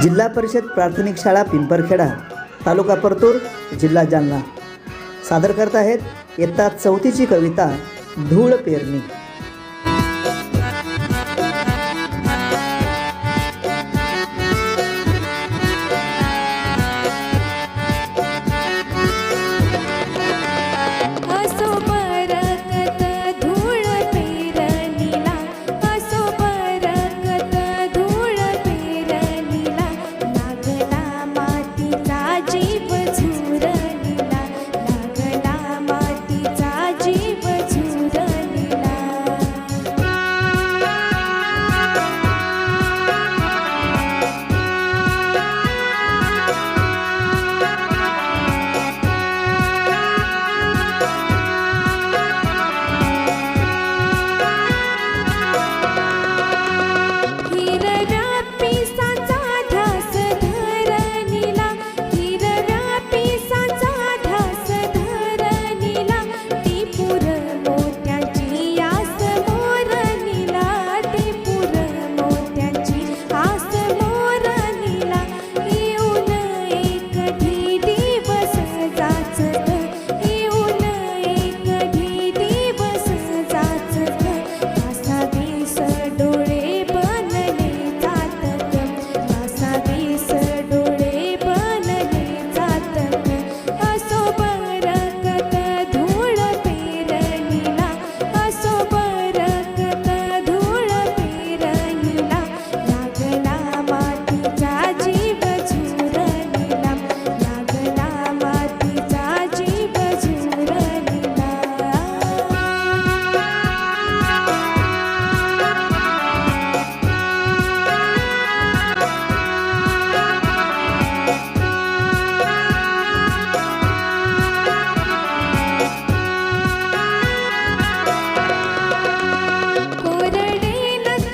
जिल्हा परिषद प्राथमिक शाळा पिंपरखेडा तालुका परतूर जिल्हा जालना. सादर करत आहेत इयत्ता चौथीची कविता धूळ पेरणी.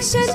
Shut